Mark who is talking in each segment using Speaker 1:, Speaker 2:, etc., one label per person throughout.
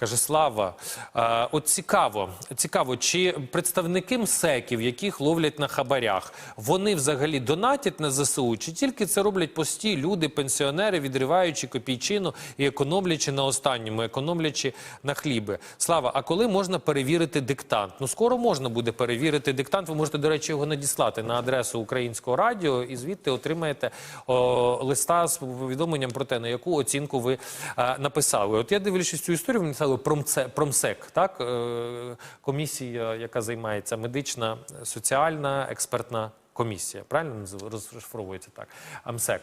Speaker 1: Каже, Слава, е, от цікаво, цікаво, чи представники МСЕКів, яких ловлять на хабарях, вони взагалі донатять на ЗСУ, чи тільки це роблять пості люди, пенсіонери, відриваючи копійчину і економлячи на останньому, економлячи на хліби. Слава, а коли можна перевірити диктант? Ну скоро можна буде перевірити диктант. Ви можете, до речі, його надіслати на адресу українського радіо, і звідти отримаєте о, листа з повідомленням про те, на яку оцінку ви е, написали. От я дивлячись цю історію, ви написали промце, промсек, так е, комісія, яка займається медична, соціальна, експертна. Комісія, правильно розшифровується так. АМСЕК.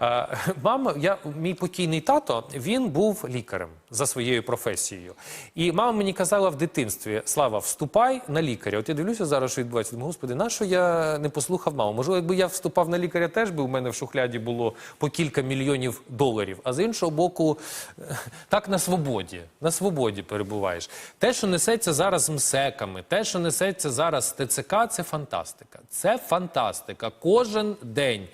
Speaker 1: Е, мама, я, мій покійний тато, він був лікарем за своєю професією. І мама мені казала в дитинстві: Слава, вступай на лікаря. От я дивлюся зараз, що відбувається. Думаю, господи, на що я не послухав маму? Можливо, якби я вступав на лікаря, теж би у мене в шухляді було по кілька мільйонів доларів. А з іншого боку, так на свободі, на свободі перебуваєш. Те, що несеться зараз з МСЕКами, те, що несеться зараз ТЦК, це фантастика. Це фантастика. Кожен день.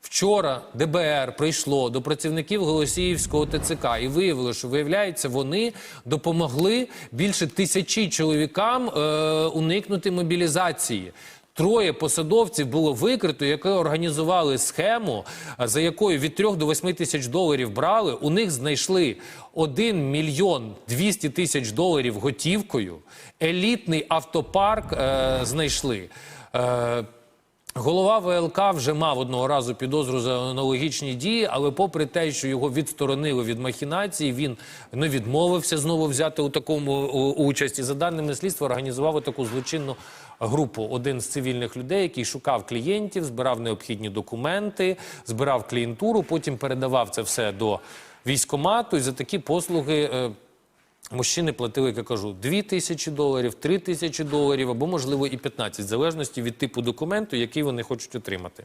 Speaker 1: Вчора ДБР прийшло до працівників Голосіївського ТЦК і виявило, що виявляється, вони допомогли більше тисячі чоловікам е, уникнути мобілізації. Троє посадовців було викрито, які організували схему, за якою від 3 до 8 тисяч доларів брали. У них знайшли 1 мільйон 200 тисяч доларів готівкою. Елітний автопарк е, знайшли. Е, Голова ВЛК вже мав одного разу підозру за аналогічні дії, але попри те, що його відсторонили від махінації, він не відмовився знову взяти у такому у- участь. І за даними слідства, організував таку злочинну групу. Один з цивільних людей, який шукав клієнтів, збирав необхідні документи, збирав клієнтуру, потім передавав це все до військомату. І за такі послуги. Мужчини платили, як я кажу, 2 тисячі доларів, 3 тисячі доларів або, можливо, і 15, в залежності від типу документу, який вони хочуть отримати.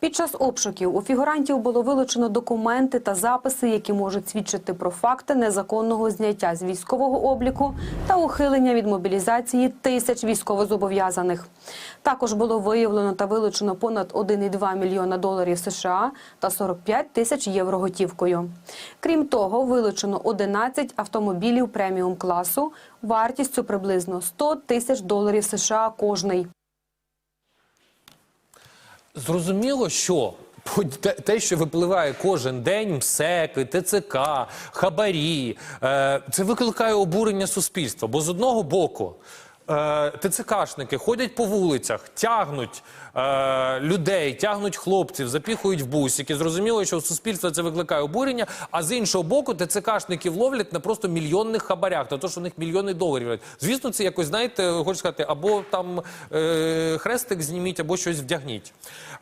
Speaker 2: Під час обшуків у фігурантів було вилучено документи та записи, які можуть свідчити про факти незаконного зняття з військового обліку та ухилення від мобілізації тисяч військовозобов'язаних. Також було виявлено та вилучено понад 1,2 мільйона доларів США та 45 тисяч євро готівкою. Крім того, вилучено 11 автомобілів преміум класу вартістю приблизно 100 тисяч доларів США кожний.
Speaker 1: Зрозуміло, що те- що випливає кожен день, МСЕКи, ТЦК, хабарі, е, це викликає обурення суспільства. Бо з одного боку. Е, ТЦКшники ходять по вулицях, тягнуть е, людей, тягнуть хлопців, запіхують в бусики. Зрозуміло, що у суспільства це викликає обурення. А з іншого боку, ТЦКшників ловлять на просто мільйонних хабарях, на те, що у них мільйони доларів. Звісно, це якось знаєте, хочу сказати, або там е, хрестик зніміть, або щось вдягніть.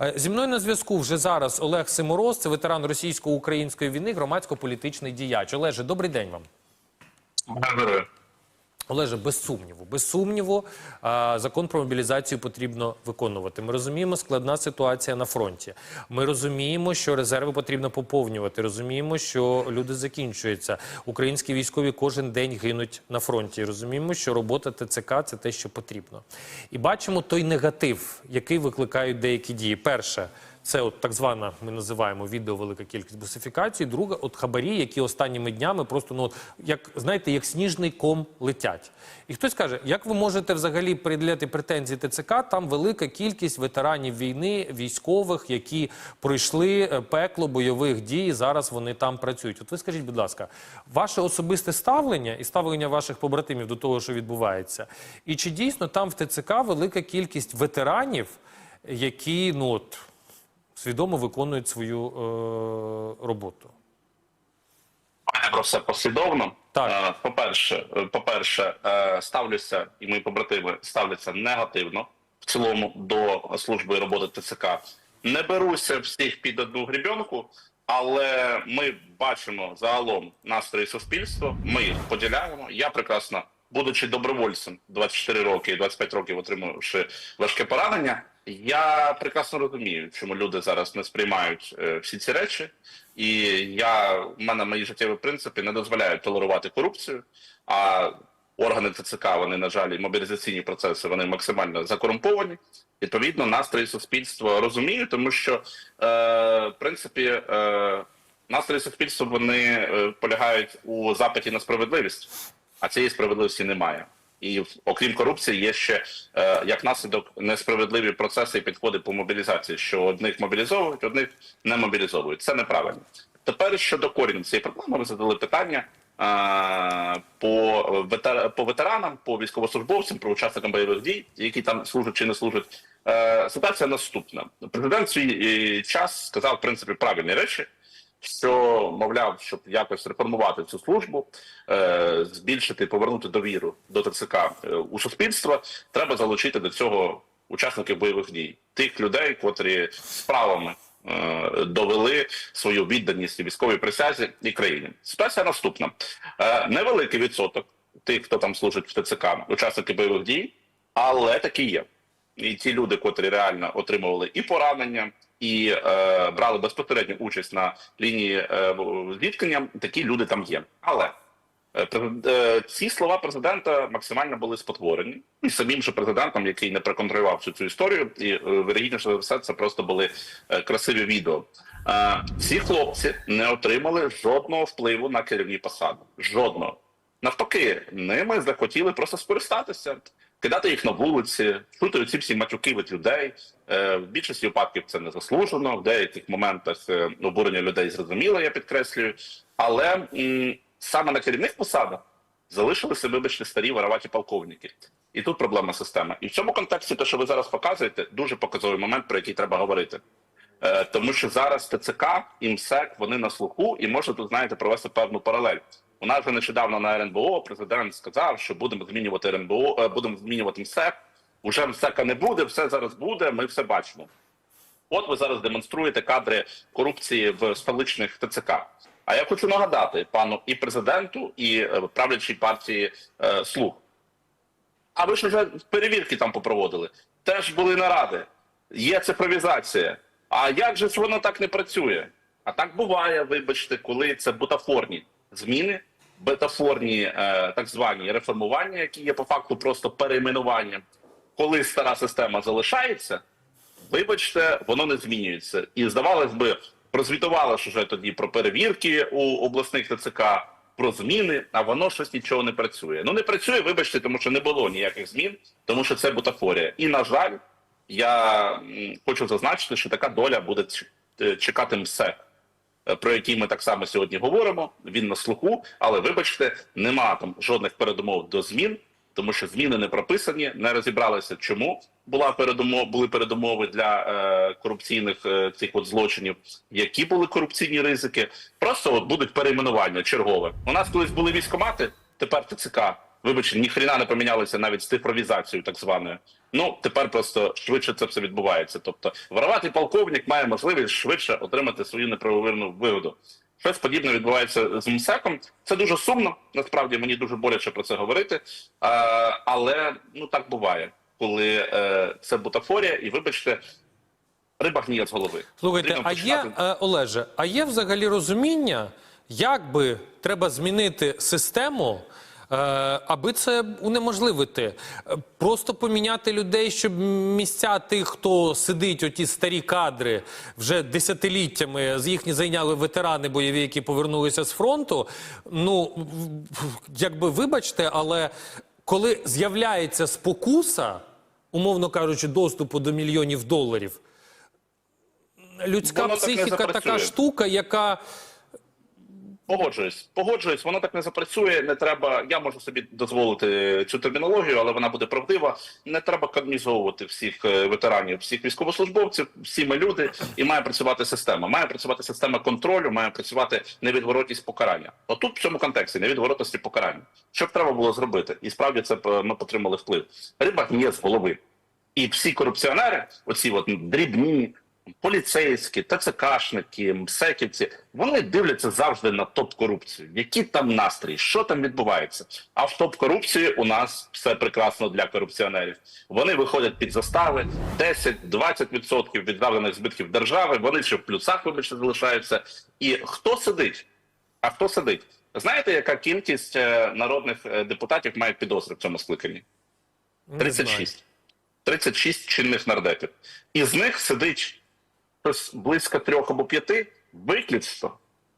Speaker 1: Е, Зі мною на зв'язку вже зараз Олег Симороз, це ветеран російсько-української війни, громадсько-політичний діяч. Олеже, добрий день вам.
Speaker 3: Героя.
Speaker 1: Олеже, без сумніву, без сумніву, закон про мобілізацію потрібно виконувати. Ми розуміємо, складна ситуація на фронті. Ми розуміємо, що резерви потрібно поповнювати. Розуміємо, що люди закінчуються. Українські військові кожен день гинуть на фронті. Розуміємо, що робота ТЦК це те, що потрібно. І бачимо той негатив, який викликають деякі дії. Перше. Це от так звана, ми називаємо відео велика кількість бусифікацій. Друге, от хабарі, які останніми днями просто ну от, як знаєте, як сніжний ком летять. І хтось каже, як ви можете взагалі приділяти претензії ТЦК? Там велика кількість ветеранів війни, військових, які пройшли е, пекло бойових дій. Зараз вони там працюють. От ви скажіть, будь ласка, ваше особисте ставлення і ставлення ваших побратимів до того, що відбувається, і чи дійсно там в ТЦК велика кількість ветеранів, які ну от свідомо виконують свою е, роботу.
Speaker 3: Про все послідовно.
Speaker 1: Так.
Speaker 3: Е, По-перше, е, по-перше, е, ставлюся, і мої побратими ставляться негативно в цілому до служби роботи ТЦК. Не беруся всіх під одну грібенку, але ми бачимо загалом настрої суспільства. Ми їх поділяємо. Я прекрасно, будучи добровольцем 24 роки і 25 років отримавши важке поранення. Я прекрасно розумію, чому люди зараз не сприймають е, всі ці речі, і я в мене мої життєві принципи не дозволяють толерувати корупцію. А органи ТЦК, вони на жаль, мобілізаційні процеси вони максимально закорумповані. Відповідно, настрої суспільства розумію, тому що е, в принципі е, Настрої суспільства вони е, полягають у запиті на справедливість, а цієї справедливості немає. І окрім корупції, є ще е, як наслідок несправедливі процеси і підходи по мобілізації, що одних мобілізовують, одних не мобілізовують. Це неправильно. Тепер щодо корінь цієї проблеми, ви задали питання е, по, ветер... по ветеранам, по військовослужбовцям, про учасникам бойових дій, які там служать чи не служать. Е, ситуація наступна. Президент свій час сказав в принципі правильні речі що мовляв, щоб якось реформувати цю службу, е, збільшити, повернути довіру до ТЦК е, у суспільство, треба залучити до цього учасників бойових дій, тих людей, котрі справами е, довели свою відданість військовій присязі і країні. Ситуація наступна: невеликий відсоток тих, хто там служить в ТЦК, учасники бойових дій, але такі є. І ті люди, котрі реально отримували і поранення, і е, брали безпосередню участь на лінії е, зіткнення, такі люди там є. Але е, е, ці слова президента максимально були спотворені і самим же президентом, який не проконтролював всю цю історію, і е, вірогідніше за все, це просто були е, красиві відео. Е, ці хлопці не отримали жодного впливу на керівні посади. Жодного. Навпаки, ними захотіли просто скористатися, кидати їх на вулиці, чути ці всі матюки від людей. Е, в більшості випадків це не заслужено. В деяких моментах е, обурення людей зрозуміло, я підкреслюю. Але саме на керівних посадах залишилися, вибачте, старі вороваті полковники. І тут проблема системи. І в цьому контексті, те, що ви зараз показуєте, дуже показовий момент, про який треба говорити. Е, тому що зараз ТЦК і МСЕК вони на слуху, і можна тут, знаєте, провести певну паралель. У нас же нещодавно на РНБО президент сказав, що будемо змінювати РНБО, е, будемо змінювати МСЕК. Уже МСЕКа не буде, все зараз буде. Ми все бачимо. От ви зараз демонструєте кадри корупції в столичних ТЦК. А я хочу нагадати пану і президенту, і е, правлячій партії е, слуг. А ви ж вже перевірки там попроводили. Теж були наради. Є цифровізація. А як же ж воно так не працює? А так буває, вибачте, коли це бутафорні зміни, бутафорні е, так звані реформування, які є по факту просто перейменуванням. Коли стара система залишається, вибачте, воно не змінюється. І здавалось би, прозвітували ж уже тоді про перевірки у обласних ТЦК, про зміни, а воно щось нічого не працює. Ну не працює, вибачте, тому що не було ніяких змін, тому що це бутафорія. І на жаль, я хочу зазначити, що така доля буде е, чекати МСЕК, про який ми так само сьогодні говоримо. Він на слуху, але вибачте, нема там жодних передумов до змін, тому що зміни не прописані, не розібралися, чому була передумов, були передумови для е, корупційних е, цих от злочинів, які були корупційні ризики. Просто от будуть перейменування чергове. У нас колись були військомати, тепер ТЦК. Вибачте, ніхрена не помінялися навіть з цифровізацією, так званою. Ну тепер просто швидше це все відбувається. Тобто, вороватий полковник має можливість швидше отримати свою неправовірну вигоду. Щось подібне відбувається з МСЕКом. Це дуже сумно. Насправді мені дуже боляче про це говорити. Е, але ну так буває, коли е, це бутафорія, і вибачте, риба гніє з голови.
Speaker 1: Слухайте,
Speaker 3: Потрібно
Speaker 1: а є
Speaker 3: починати-
Speaker 1: е, Олеже, а є взагалі розуміння, як би треба змінити систему, аби це унеможливити? Е, Просто поміняти людей, щоб місця тих, хто сидить, оті старі кадри вже десятиліттями, з їхні зайняли ветерани бойові, які повернулися з фронту. Ну якби вибачте, але коли з'являється спокуса, умовно кажучи, доступу до мільйонів доларів людська
Speaker 3: Воно так
Speaker 1: психіка така штука, яка
Speaker 3: Погоджуюсь, погоджуюсь, воно так не запрацює. Не треба. Я можу собі дозволити цю термінологію, але вона буде правдива. Не треба канонізовувати всіх е, ветеранів, всіх військовослужбовців. Всі ми люди, і має працювати система. Має працювати система контролю, має працювати невідворотність покарання. Отут в цьому контексті невідворотності покарання. Що б треба було зробити? І справді це е, ми отримали вплив. Риба гніє з голови. І всі корупціонери, оці от дрібні, поліцейські, ТЦКшники, МСЕКівці, вони дивляться завжди на топ-корупцію. Які там настрій, що там відбувається? А в топ-корупції у нас все прекрасно для корупціонерів. Вони виходять під застави 10-20% від збитків держави. Вони ще в плюсах вибачте залишаються. І хто сидить? А хто сидить? Знаєте, яка кількість е, народних е, депутатів має підозри в цьому скликанні?
Speaker 1: не знаю.
Speaker 3: 36. 36 чинних нардепів. Із них сидить близько трьох або п'яти виключно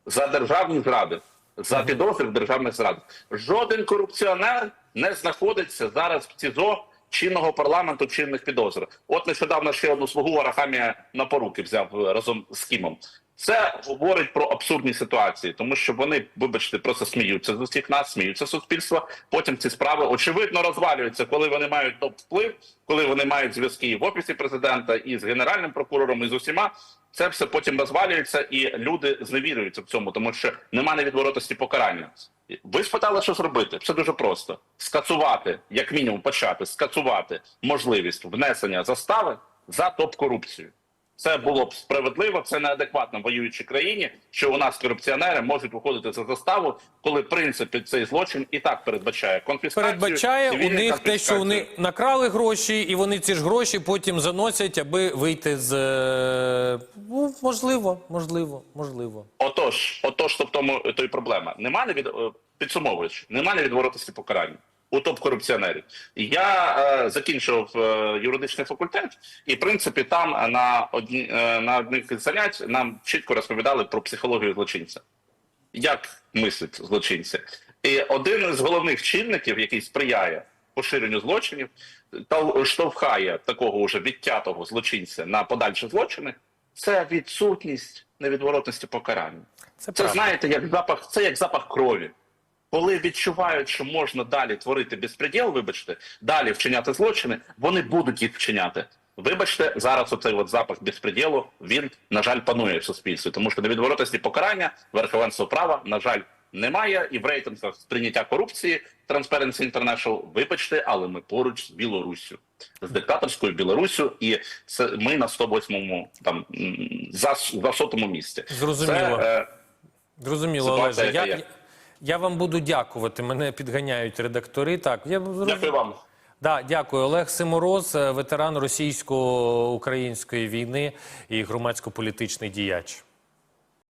Speaker 3: за державні зради, за підозри в державних зрадах. Жоден корупціонер не знаходиться зараз в ЦІЗО чинного парламенту чинних підозр. От нещодавно ще одну слугу Арахамія на поруки взяв е, разом з Кімом. Це говорить про абсурдні ситуації, тому що вони, вибачте, просто сміються з усіх нас, сміються суспільства. Потім ці справи очевидно розвалюються, коли вони мають топ вплив, коли вони мають зв'язки і в офісі президента, і з генеральним прокурором, і з усіма. Це все потім розвалюється, і люди зневірюються в цьому, тому що немає невідворотості покарання. Ви спитали, що зробити? Все дуже просто: скасувати, як мінімум, почати скасувати можливість внесення застави за топ-корупцію. Це було б справедливо, це неадекватно в воюючій країні, що у нас корупціонери можуть виходити за заставу, коли принцип під цей злочин і так передбачає конфіскацію.
Speaker 1: Передбачає у них те, що вони накрали гроші, і вони ці ж гроші потім заносять, аби вийти з е, ну, можливо, можливо, можливо.
Speaker 3: Отож, отож, то в тому то й проблема. Нема невід... е, підсумовуючи, нема невідворотості покарання у топ-корупціонерів. Я е, закінчив е, юридичний факультет, і в принципі там на одні е, на одних занять нам чітко розповідали про психологію злочинця. Як мислять злочинці? І один з головних чинників, який сприяє поширенню злочинів, та штовхає такого уже відтятого злочинця на подальші злочини, це відсутність невідворотності покарання.
Speaker 1: Це,
Speaker 3: Це знаєте, як запах, це як запах крові. Коли відчувають, що можна далі творити безпреділ, вибачте, далі вчиняти злочини, вони будуть їх вчиняти. Вибачте, зараз оцей от запах безпреділу, він, на жаль, панує в суспільстві, тому що невідворотності покарання, верховенство права, на жаль, немає. І в рейтингах сприйняття корупції Transparency International, вибачте, але ми поруч з Білоруссю, з диктаторською Білоруссю, і це ми на 108-му там за, за сотому місці.
Speaker 1: Зрозуміло.
Speaker 3: Це, е,
Speaker 1: Зрозуміло, Олеже. Я. я вам буду дякувати. Мене підганяють редактори. Так, я
Speaker 3: Дякую вам.
Speaker 1: Да, дякую. Олег Симороз, е, ветеран російсько-української війни і громадсько-політичний діяч.